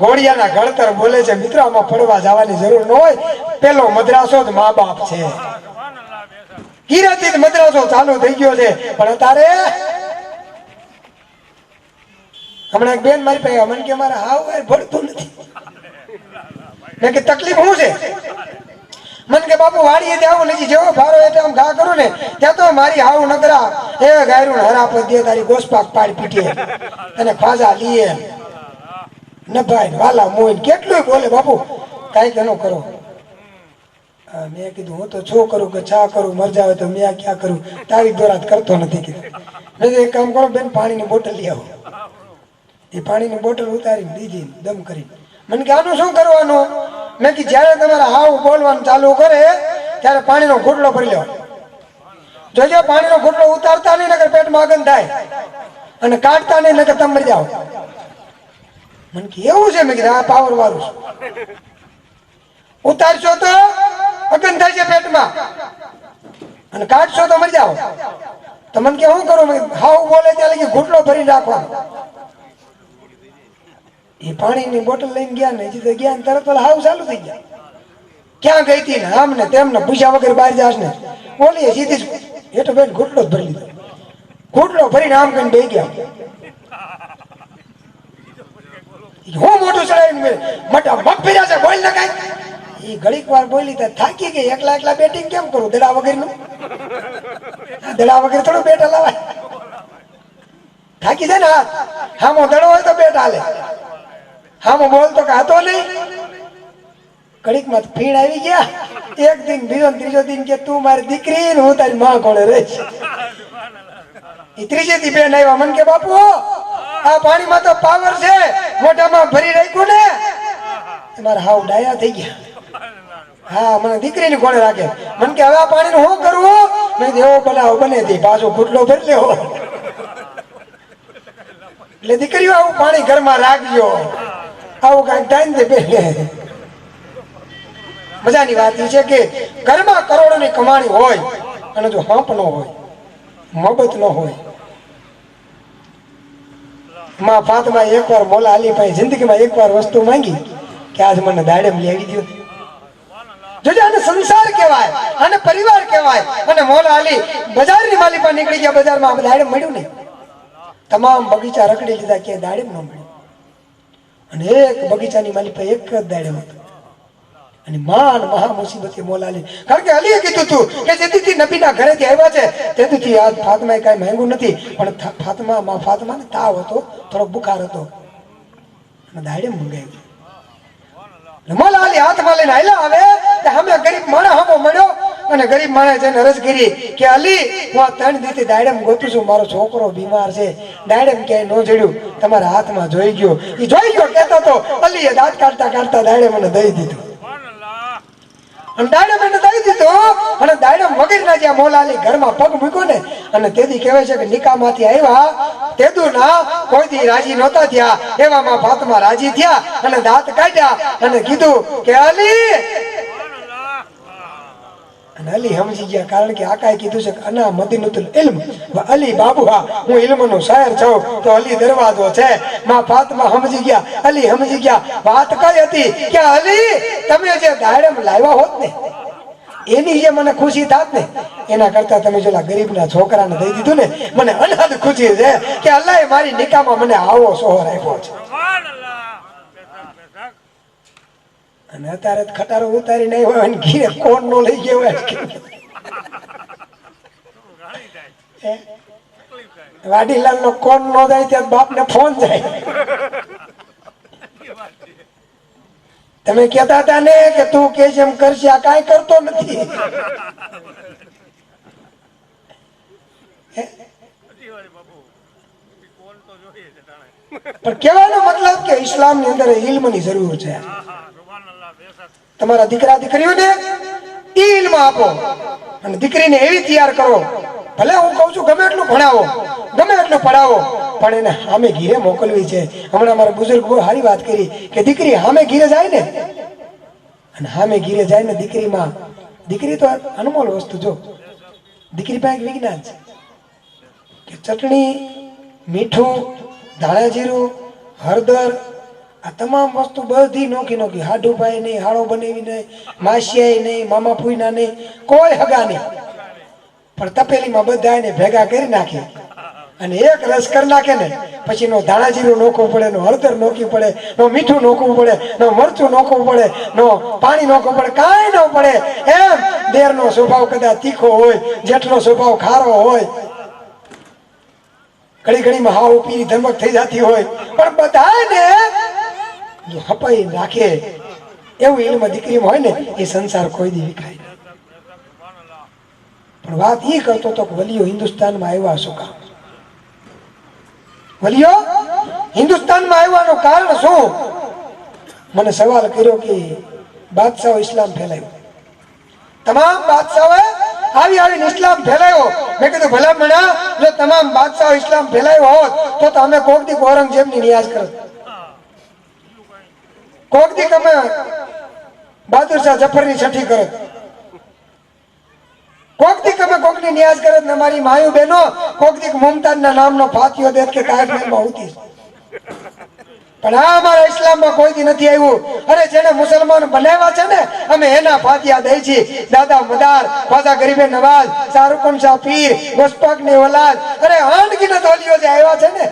ઘોડિયાના ઘડતર બોલે છે, મિત્રો, આમાં પડવા જવાની જરૂર ન હોય. પેલો મદ્રાસો જ મા બાપ છે. કિરાતી મદ્રાસો ચાલુ થઈ ગયો છે. પણ અત્યારે હમણાં બેન મારી પાસે મને કે મારે હાવ એ ભળતું નથી. મેં કે, તકલીફ શું છે? મન કે, બાપુ, વાડીએ આવું નથી. જેવો ફારો એટલે આમ ઘા કરું ને, ત્યાં તો મારી હાવ નકરા એ ગાયરું હરા દે, તારી ગોસપાક પાડી પીટીએ. અને ખાજા લીએ. ન ભાઈ, વાલા મોઈન કેટલું બોલે, બાપુ કાંઈક એનો કરો. મેં કીધું, હું તો છો કરું કે ચા કરું, મરજા આવે તો મેં ક્યાં કરું? તારી દોરાત કરતો નથી કીધું, એક કામ કરો, બેન, પાણીની બોટલ લઈ આવો. એ પાણીની બોટલ ઉતારી દીધી દમ કરી મને કે, આનું શું કરવાનું? મેં કીધું, જ્યારે તમારે હાવ બોલવાનું ચાલુ કરે, ત્યારે પાણીનો ઘૂંટલો ભરી લો. જોજો, પાણીનો ઘૂંટલો ઉતારતા નહીં નગર પેટમાં આગન થાય. અને કાઢતા નહીં નગર તમે મરી જાઓ. મને કે એવું છે? મેં કીધું, આ પાવર વાળું છે. ઉતારશો તો અગન થાય છે પેટમાં. અને કાઢશો તો મરી જાઓ. તો મને કે શું કરું? હાવ બોલે ત્યાં લગી ઘૂંટલો ભરી રાખવા એ પાણીની બોટલ લઈને ગયા ને, હજી તો ગયા તરત પેલા હાવ ચાલુ થઈ ગયા. ક્યાં ગઈ હતી ને આમ ને તેમને પૂછ્યા વગર બહાર જાશ ને? બોલીએ સીધી હેઠો બેન ઘૂંટલો જ ભરી લીધો. ઘૂંટલો ભરીને આમ કરીને બે ગયા. હું મોટું ચડાવીને મોટા મગ ફેર્યા છે, બોલ ને કાંઈ. એ ઘડીક વાર બોલી તો થાકી ગઈ. એકલા એકલા બેટિંગ કેમ કરું? દડા વગરનું? દડા વગર થોડું બેટ હલાવાય. થાકી જાય ને હાથ? હામો દડો હોય તો બેટ હાલે. હામો બોલ તો કાતો નહીં. ઘડીકમાં ફીણ આવી ગયા. એક દિન, બીજો ત્રીજો દિન કે તું મારી દીકરી હું તારી માં કોણે રહીશ. ત્રીજે દી બેન આવ્યા. મને કે, બાપુ આ પાણીમાં તો પાવર છે. મોઢામાં ભરી રાખ્યું ને. તમારા હાવ ડાયા થઈ ગયા. હા મને દીકરીની કોણે રાખે. મને કે, હવે આ પાણીનું શું કરવું? મેં એવો બનાવો બને તે. પાછો ખુટલો ભરી લેવો એટલે દીકરીઓ, આવું પાણી ઘરમાં રાખજો. આવું કાંઈક થાય ને પહેલે. મજાની વાત એ છે કે, ઘરમાં કરોડોની કમાણી હોય અને જો હંપ ન હોય, મબત ન હોય માં ફાતમા એકવાર મોલા અલી પાસે જિંદગીમાં એકવાર વસ્તુ માંગી કે આજ મને દાડમ લેવી દો જોજે, આને સંસાર કહેવાય, આને પરિવાર કહેવાય. અને મોલા અલી બજારની માલી પર નીકળી ગયા, બજારમાં આ દાડમ મળ્યું નહીં. તમામ બગીચા રખડી લીધા કે દાડમ ન મળ્યું. અને એક બગીચાની માલી પર એક જ દાડમ હતો. અને માન મહા મુસીબતે મોલાલી. કારણ કે અલીએ કીધું તું કે જેથી નબીના ઘરેથી આવ્યા છે તેથી આ ફાતમાએ કાંઈ માંગ્યું નથી, પણ ફાતમા, માં ફાતમાને તાવ હતો, થોડો બુખાર હતો. અને દાડે મંગાવ્યું મોલાલી હાથમાં લઈને આયલા આવે કે અમે ગરીબ માણે હમો મળ્યો, અને ગરીબ માણસ જઈને અરજ કરી કે અલી, હું આ ત્રણ દીથી દાડેમ ગોતું છું, મારો છોકરો બીમાર છે. દાડેમ ક્યાંય ન જડ્યું, તમારા હાથમાં જોઈ ગયો. એ જોઈ ગયો, કહેતો તો અલીએ દાંત કાઢતા કાઢતા દાડે મને દઈ દીધું. અને દાડમ એને દઈ દીધો. અને દાડમ વગરના નાખ્યા મોલાલી ઘરમાં પગ મૂક્યો ને, અને તેથી કહેવાય છે કે નિકામાંથી આવ્યા. તેદુ ના કોઈ દી રાજી નહોતા થયા. એવામાં ભાતમાં રાજી થયા અને દાંત કાઢ્યા અને કીધું કે, અલી અને અલી સમજી ગયા, કારણ કે આકાએ કીધું છે અના મદીનતુલ ઇલ્મ અલી બાબુહા. હું ઇલ્મનો શાયર છું, તો અલી દરવાજો છે. માં ફાતમા સમજી ગયા, અલી સમજી ગયા, વાત કઈ હતી? કે અલી, તમે જે દાડમ લાવ્યા હોત ને, એની જે મને ખુશી થાત ને, એના કરતા તમે જોલા ગરીબના છોકરાને દઈ દીધું ને, મને અનાદ ખુશી છે કે અલ્લાહ મારી નિકામાં મને આવો સોહર આપ્યો છે. અને અત્યારે ખટારો ઉતારી નહીં હોય અને ઘી કોણ નો લઈ ગયો હોય? વાડીલાલ નો કોણ નો જાય ત્યાં બાપ ને ફોન જાય. તમે કેતા હતા ને કે તું કે છે એમ કરશે આ કાઈ કરતો નથી. પણ કેવાનો મતલબ કે ઇસ્લામની અંદર ઇલ્મની જરૂર છે. તમારા દીકરા દીકરીઓને ઈ ઇલ્મ આપો અને દીકરીને એવી તૈયાર કરો. ભલે હું કહું છું ગમે એટલું ભણાવો, ગમે એટલું પઢાવો, પણ એને સામે ઘીરે મોકલવી છે. હમણાં મારા બુઝુર્ગ બહુ સારી વાત કરી કે દીકરી સામે ઘીરે જાય ને. અને સામે ઘીરે જાય ને દીકરીમાં, દીકરી તો અનમોલ વસ્તુ જો. દીકરી પાસે વિજ્ઞાન છે કે ચટણી, મીઠું ધાણા જીરું, હળદર આ તમામ વસ્તુ બધી નોખી નોખી. હાડુભાઈ નહીં, હાળો બનાવી નહીં માસિયાઈ નહીં, મામા ફૂઈના નહીં, કોઈ હગા નહીં. પણ તપેલીમાં બધા એને ભેગા કરી નાખે. અને એક રસ કરી નાખે ને, પછી નો ધાણાજીરું નોખવું પડે, નો હળદર નોખવું પડે, નો મીઠું નોખવું પડે, નો મરચું નોખવું પડે, નો પાણી નોખવું પડે, કાંઈ ન પડે. એમ દેરનો સ્વભાવ કદાચ તીખો હોય, જેઠનો સ્વભાવ ખારો હોય. ઘડી ઘડીમાં હાવ પીરી ધમક થઈ જતી હોય. પણ બધાને હપાઈ રાખે એવું ઇલ્મ દીકરીમાં હોય ને, એ સંસાર કોઈ દી વિખાય પણ વાત એ કરતો તો વલીઓ હિન્દુસ્તાનમાં આવ્યા શું કામ? વલીઓ હિન્દુસ્તાનમાં આવવાનું કારણ શું? મને સવાલ કર્યો કે બાદશાહ ઇસ્લામ ફેલાયો. તમામ બાદશાહોએ આવી આવીને ઇસ્લામ ફેલાયો. મેં કીધું, ભલા મણા, જો તમામ બાદશાહ ઇસ્લામ ફેલાયો હોત, તો તમે કોક દી ઔરંગઝેબની નિયાજ કરત. કોક દી તમે બહાદુર શાહ જફરની છઠ્ઠી કરો કોક દી તમે કોકની ન્યાસ કરત ને મારી માયુ બહેનો કોક દી નામ નો ફાતિયો દેત કે કાશ્મીરમાં હોતી પણ આ અમારા ઇસ્લામમાં કોઈ દી નથી આવ્યું? અરે જેને મુસલમાન બનાવ્યા છે ને, અમે એના ફાતિયા દઈ છીએ. દાદા મદાર ફાદા ગરીબે નવાજ શાહરુખ શાહ પીર મુસ્તકની ઓલાદ. અરે આંડગીના ધોલીઓ જે આવ્યા છે ને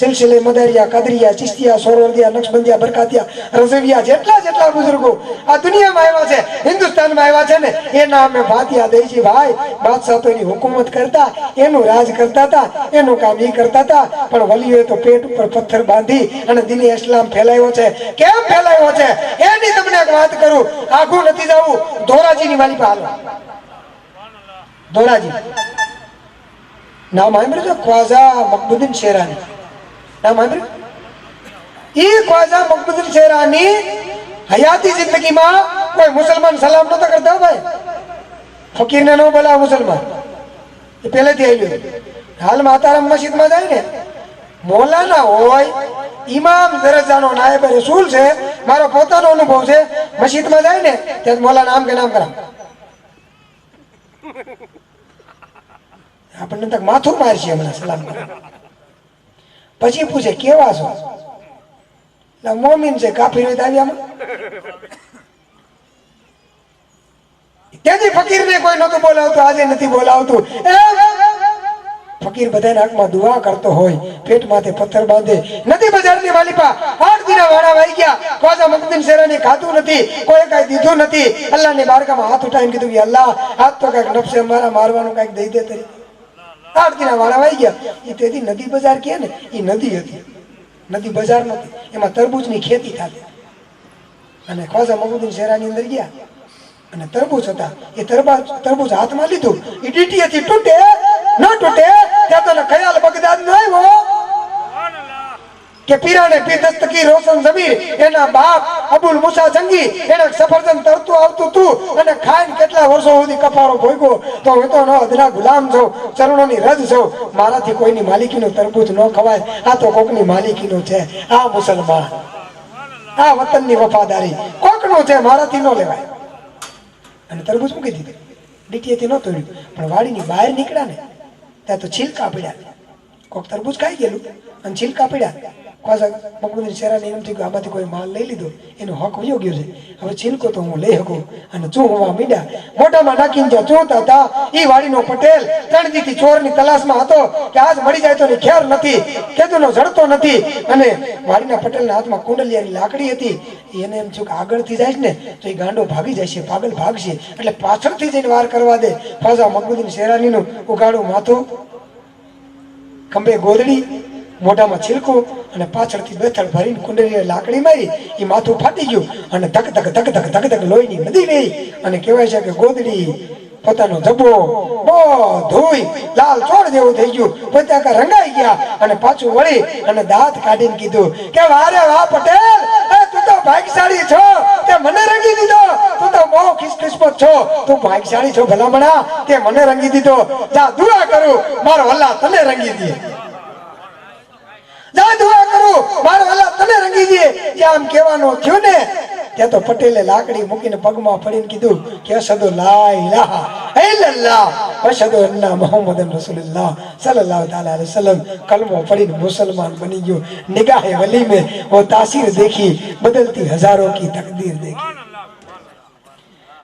સિલસિલે મદારિયા, કદરિયા ચિસ્તિયા સોરવર્દિયા નક્ષબંધિયા બરકાતિયા રઝવિયા જેટલા જેટલા બુઝુર્ગો આ દુનિયામાં આવ્યા છે, હિન્દુસ્તાનમાં આવ્યા છે ને એના અમે ફાતિયા દઈ ભાઈ, બાદશાહ તો એની હુકુમત કરતા, એનું રાજ કરતા હતા, એનું કામ એ કરતા હતા, પણ વલીઓએ તો પેટ ઉપર પથ્થર બાંધી અને દિને ઇસ્લામ ફેલાયો છે. કેમ ફેલાયો છે? એની તમને વાત કરું આખું નથી જવું, ધોરાજીની વાલી પર ધોરાજી. નામ સાંભળ્યું છે? ખ્વાજા મકબુદ્દીન શેરાની. નામ ઈ ખ્વાજા મકબુદ્દીન શેરાની હયાતી જિંદગીમાં કોઈ મુસલમાન સલામ નતો કરતા, ભાઈ. ફકીરને ન બોલાવ મુસલમાન. એ પહેલેથી આવ્યું હાલ માતારામ મસ્જિદમાં જાય ને, મોલાના હોય ઇમામ દરજાનો નાયબ રસૂલ છે, મારો પોતાનો અનુભવ છે, મસ્જિદમાં જાય ને, ત્યાં મોલા નામ કે નામ કરાવ. આપણને તક માથું મારશે હમણાં સલામ કરે પછી પૂછે, કેવા છો? મોમીન છે, કાફી હોય તો આવ્યામાં તેથી ફકીર ને કોઈ નતું બોલાવતું, આજે નથી બોલાવતું. ફકીર બધાના હાથમાં દુઆ કરતો હોય પેટ માથે પથ્થર બાંધે. નથી બજારની માલિપા, આઠ દિના વાળા વાઈ ગયા. ખ્વાજા મકદીન શેરાની ખાધું નથી, કોઈ કઈ દીધું નથી. અલ્લાહની બારકામાં હાથ ઉઠાવીને કીધું કે અલ્લાહ હાથ તો કંઈક નફસે મારા મારવાનું કંઈક દઈ દે તરી. દિના વાળા વાઈ ગયા. એ તેથી નદી બજાર કહે ને એ નદી હતી. નદી બજાર નથી એમાં તરબૂચની ખેતી થતી. અને ખ્વાજા શેરા ની અંદર ગયા. અને તરબૂચ હતા. એ તરબૂચ હાથમાં લીધું. એ ડીટીએથી તૂટે, ન તૂટે, ત્યાં તો ખયાલ બગદાદ નો કે પીરાને પીર દસ્તકી રોશન જમીર એના બાપ અબુલ મુસા જંગી, એને સફરજન તરતું આવતું તું અને ખાઈને કેટલા વર્ષો સુધી કપાળો ભોગ્યો. તો હું તો નો અધરા ગુલામ છો, ચરણોની રજ છો. મારાથી કોઈની માલિકીનું તરબૂચ ન ખવાય. આ તો કોકની માલિકીનું છે. આ મુસલમાન. આ વતનની વફાદારી. કોકનું છે, મારાથી ન લેવાય. અને તરબૂચ મૂકી દીધી. ડીટીએથી ન તોડ્યું. પણ વાડીની બહાર નીકળ્યા ને, ત્યાં તો છિલકા પડ્યા. કોક તરબૂચ ખાઈ ગયેલું અને છિલકા પડ્યા. ખ્વાજા મકબુદ્દીન શેરાને એમ થયું કે આમાંથી કોઈ માલ લઈ લીધો. એનો હક વયો ગયો છે. હવે છિલકો તો હું લઈ શકું અને ચૂહવા મીડા મોઢામાં નાખીને જ્યાં ચૂહતા હતા એ વાડીનો પટેલ ત્રણ દીથી ચોરની તલાશમાં હતો કે આજ મળી જાય તો એની ખેર નથી ખેતુનો જડતો નથી. અને વાડીના પટેલના હાથમાં કુંડલિયાની લાકડી હતી. એને એમ થયું કે આગળથી જાય છે ને, તો એ ગાંડો ભાગી જાય છે, પાગલ ભાગશે. એટલે પાછળથી જઈને વાર કરવા દે. ખ્વાજા મગબુદ્દીન શેરાનીનું ઉગાડું માથું, ખંભે ગોદડી મોઢામાં છિલકું અને પાછળથી બેથળ ભરીને કુંડલી લાકડી મારી એ માથું ફાટી ગયું અને ધક ધક ધક ધક ધક ધક લોહીની નદી ગઈ અને કહેવાય છે કે ગોદડી પોતાનો જબ્બો બધુંય લાલ ચોળ જેવું થઈ ગયું. પોતા રંગાઈ ગયા અને પાછું વળી અને દાંત કાઢીને કીધું કે વારે વાહ પટેલ તું તો ભાગશાળી છો. તે મને રંગી દીધો. તું તો બહુ ખિસખિસમત છો. તું ભાગશાળી છો ભલામણા. તે મને રંગી દીધો. જા દુઆ કરું. મારો અલ્લાહ તને રંગી દે. દાંત વા કરો. મારો અલા, તમે રંગી દે જે આમ કહેવાનો થયો ને ત્યાં તો પટેલે લાકડી મૂકીને પગમાં પડીને કીધું, કે સદો લા ઇલાહા ઇલ્લલ્લાહ વશદો અન્ના મુહમ્મદન રસૂલુલ્લાહ સલ્લલ્લાહુ તઆલા અલૈહી વસલ્લમ. કલમો પડીને મુસલમાન બની ગયો. નિગાહે વલી મે વો તાસીર દેખી, બદલતી હજારો કી તકદીર દેખી.